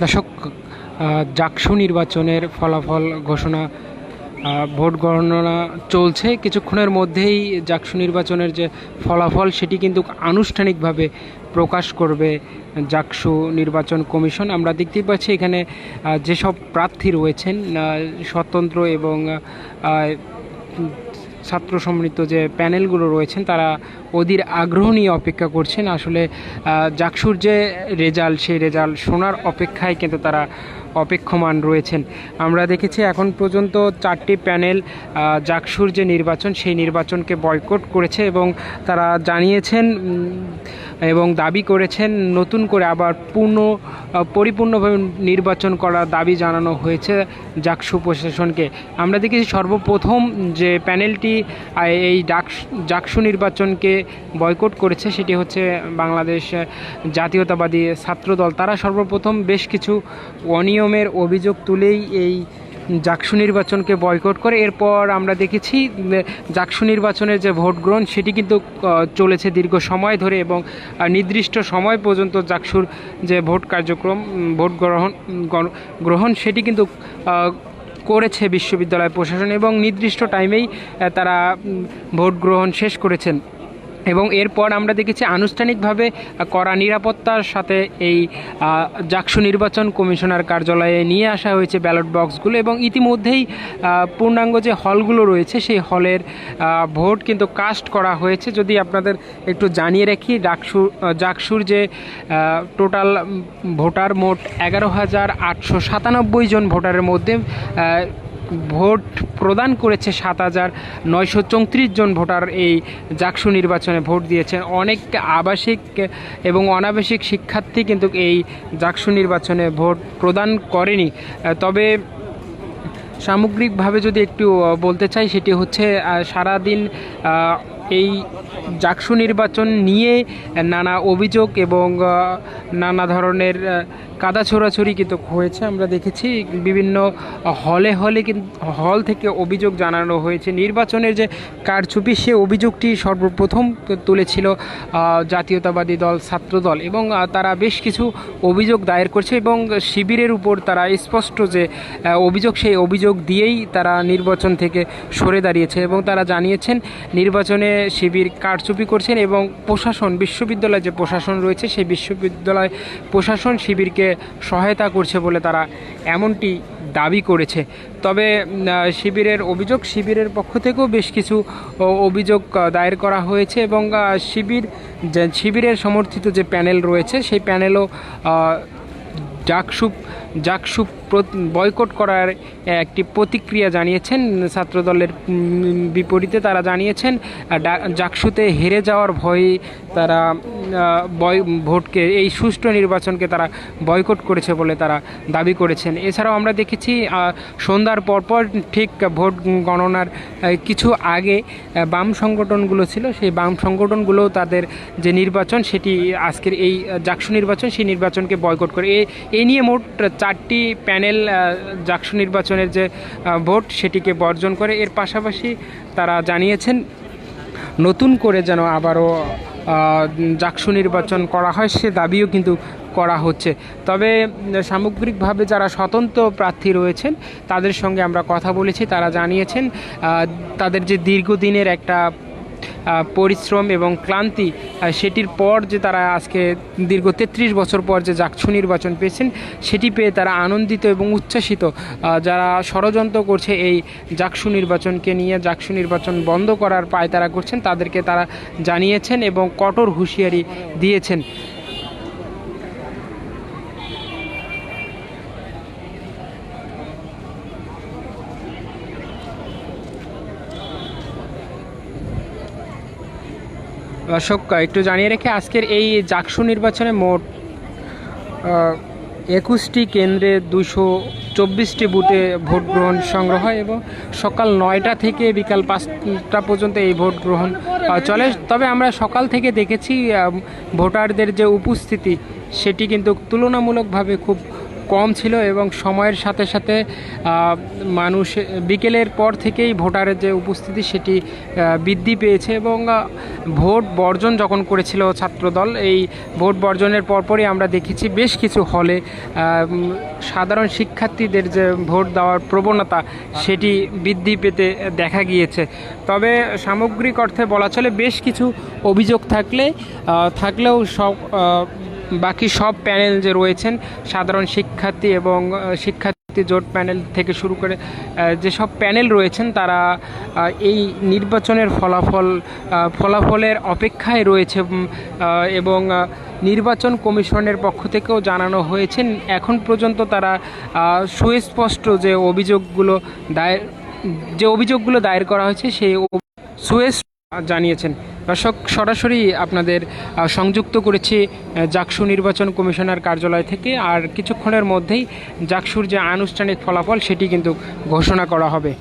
দর্শক জাকসু নির্বাচনের ফলাফল ঘোষণা ভোট গণনা চলছে। কিছুক্ষণের মধ্যেই জাকসু নির্বাচনের যে ফলাফল, সেটি কিন্তু আনুষ্ঠানিকভাবে প্রকাশ করবে জাকসু নির্বাচন কমিশন। আমরা দেখতেই পাচ্ছি এখানে যেসব প্রার্থী রয়েছেন স্বতন্ত্র এবং ছাত্র সমৃদ্ধ যে প্যানেলগুলো রয়েছেন, তারা ওদের আগ্রহ নিয়ে অপেক্ষা করছেন। আসলে জাকসুর যে রেজাল্ট, সেই রেজাল্ট শোনার অপেক্ষায় কিন্তু তারা অপেক্ষমান রয়েছেন। আমরা দেখেছি এখন পর্যন্ত চারটি প্যানেল জাকসুর যে নির্বাচন, সেই নির্বাচনকে বয়কট করেছে এবং তারা জানিয়েছেন এবং দাবি করেছেন নতুন করে আবার পূর্ণ পরিপূর্ণভাবে নির্বাচন করার দাবি জানানো হয়েছে জাকসু প্রশাসনকে। আমরা দেখেছি সর্বপ্রথম যে প্যানেলটি এই ডাকস, জাকসু নির্বাচনকে বয়কট করেছে সেটি হচ্ছে বাংলাদেশ জাতীয়তাবাদী ছাত্রদল। তারা সর্বপ্রথম বেশ কিছু অনিয়মের অভিযোগ তুলেই এই জাকসু নির্বাচনকে বয়কট করে। এরপর আমরা দেখেছি জাকসু নির্বাচনের যে ভোট গ্রহণ, সেটি কিন্তু চলেছে দীর্ঘ সময় ধরে এবং নির্দিষ্ট সময় পর্যন্ত জাকসুর যে ভোট কার্যক্রম ভোট গ্রহণ গ্রহণ, সেটি কিন্তু করেছে বিশ্ববিদ্যালয় প্রশাসন এবং নির্দিষ্ট টাইমেই তারা ভোট গ্রহণ শেষ করেছেন। এবং এরপর আমরা দেখেছি আনুষ্ঠানিকভাবে কড়া নিরাপত্তার সাথে এই জাকসু নির্বাচন কমিশনার কার্যালয়ে নিয়ে আসা হয়েছে ব্যালট বক্সগুলো এবং ইতিমধ্যেই পূর্ণাঙ্গ যে হলগুলো রয়েছে সেই হলের ভোট কিন্তু কাস্ট করা হয়েছে। যদি আপনাদের একটু জানিয়ে রাখি, ডাকসু জাকসুর যে টোটাল ভোটার মোট এগারো হাজার আটশো সাতানব্বই জন ভোটারের মধ্যে ভোট প্রদান করেছে সাত হাজার নয়শো চৌত্রিশ জন ভোটার। এই জাকসু নির্বাচনে ভোট দিয়েছেন। অনেক আবাসিক এবং অনাবাসিক শিক্ষার্থী কিন্তু এই জাকসু নির্বাচনে ভোট প্রদান করেনি। তবে সামগ্রিকভাবে যদি একটু বলতে চাই, সেটি হচ্ছে সারাদিন এই জাকসু নির্বাচন নিয়ে নানা অভিযোগ এবং নানা ধরনের কাদা ছোড়াছড়ি কিন্তু হয়েছে। আমরা দেখেছি বিভিন্ন হলে হলে কিন্তু হল থেকে অভিযোগ জানানো হয়েছে। নির্বাচনের যে কারচুপি, সে অভিযোগটি সর্বপ্রথম তুলেছিল জাতীয়তাবাদী দল, ছাত্রদল এবং তারা বেশ কিছু অভিযোগ দায়ের করছে এবং শিবিরের উপর তারা স্পষ্ট যে অভিযোগ, সেই অভিযোগ দিয়েই তারা নির্বাচন থেকে সরে দাঁড়িয়েছে এবং তারা জানিয়েছেন, নির্বাচনে শিবির কারচুপি করছেন এবং প্রশাসন, বিশ্ববিদ্যালয় যে প্রশাসন রয়েছে, সেই বিশ্ববিদ্যালয় প্রশাসন শিবিরকে সহায়তা করছে বলে তারা এমনটি দাবি করেছে। তবে শিবিরের অভিযোগ শিবিরের পক্ষ থেকেও বেশ কিছু অভিযোগ দায়ের করা হয়েছে এবং শিবির শিবিরের সমর্থিত যে প্যানেল রয়েছে সেই প্যানেলও আহ, জাকসু বয়কট করার একটি প্রতিক্রিয়া জানিয়েছেন ছাত্রদলের বিপরীতে তারা জানিয়েছেন জাকসুতে হেরে যাওয়ার ভয়ে তারা বয়, ভোটকে, এই সুষ্ঠু নির্বাচনকে তারা বয়কট করেছে বলে তারা দাবি করেছেন। এছাড়াও আমরা দেখেছি সন্ধ্যার পরপর ঠিক ভোট গণনার কিছু আগে বাম সংগঠনগুলো ছিল, সেই বাম সংগঠনগুলো তাদের যে নির্বাচন সেটি আজকের এই জাকসু নির্বাচন, সেই নির্বাচনকে বয়কট করে। এ- নিয়ে মোট চারটি প্যানেল জাকসু নির্বাচনের যে ভোট সেটিকে বর্জন করে। এর পাশাপাশি তারা জানিয়েছেন, নতুন করে যেন আবারও জাকসু নির্বাচন করা হয়, সে দাবিও কিন্তু করা হচ্ছে। তবে সামগ্রিকভাবে যারা স্বতন্ত্র প্রার্থী রয়েছেন, তাদের সঙ্গে আমরা কথা বলেছি। তারা জানিয়েছেন তাদের যে দীর্ঘদিনের একটা পরিশ্রম এবং ক্লান্তি সেটির পর যে তারা আজকে দীর্ঘ তেত্রিশ বছর পর যে জাকসু নির্বাচন পেয়েছেন, সেটি পেয়ে তারা আনন্দিত এবং উচ্ছ্বাসিত যারা ষড়যন্ত্র করছে এই জাকসু নির্বাচনকে নিয়ে জাকসু নির্বাচন বন্ধ করার পায় তারা করছেন, তাদেরকে তারা জানিয়েছেন এবং কঠোর হুঁশিয়ারি দিয়েছেন। দর্শক, একটু জানিয়ে রেখে আজকের এই জাকসু নির্বাচনে মোট একুশটি কেন্দ্রে দুশো চব্বিশটি বুথে ভোট গ্রহণ সংগ্রহ হয় এবং সকাল নয়টা থেকে বিকাল পাঁচটা পর্যন্ত এই ভোট গ্রহণ চলে। তবে আমরা সকাল থেকে দেখেছি ভোটারদের যে উপস্থিতি, সেটি কিন্তু তুলনামূলকভাবে খুব কম ছিল এবং সময়ের সাথে সাথে মানুষ বিকেলের পর থেকেই ভোটারের যে উপস্থিতি সেটি বৃদ্ধি পেয়েছে এবং ভোট বর্জন যখন করেছিল ছাত্রদল, এই ভোট বর্জনের পরপরই আমরা দেখেছি বেশ কিছু হলে সাধারণ শিক্ষার্থীদের যে ভোট দেওয়ার প্রবণতা সেটি বৃদ্ধি পেতে দেখা গিয়েছে। তবে সামগ্রিক অর্থে বলা চলে বেশ কিছু অভিযোগ থাকলে থাকলেও সব বাকি সব প্যানেল যে রয়েছেন, সাধারণ শিক্ষার্থী এবং শিক্ষার্থী জোট প্যানেল থেকে শুরু করে যেসব প্যানেল রয়েছেন, তারা এই নির্বাচনের ফলাফল ফলাফলের অপেক্ষায় রয়েছে এবং নির্বাচন কমিশনের পক্ষ থেকেও জানানো হয়েছে। এখন পর্যন্ত তারা সুস্পষ্ট যে অভিযোগগুলো দায়ের, যে অভিযোগগুলো দায়ের করা হয়েছে, সেই সুস্পষ্ট জানিয়েছেন। দর্শক, সরাসরি আপনাদের সংযুক্ত করেছি জাকসু নির্বাচন কমিশনার কার্যালয় থেকে। আর কিছুক্ষণের মধ্যেই জাকসুর যে আনুষ্ঠানিক ফলাফল, সেটি কিন্তু ঘোষণা করা হবে।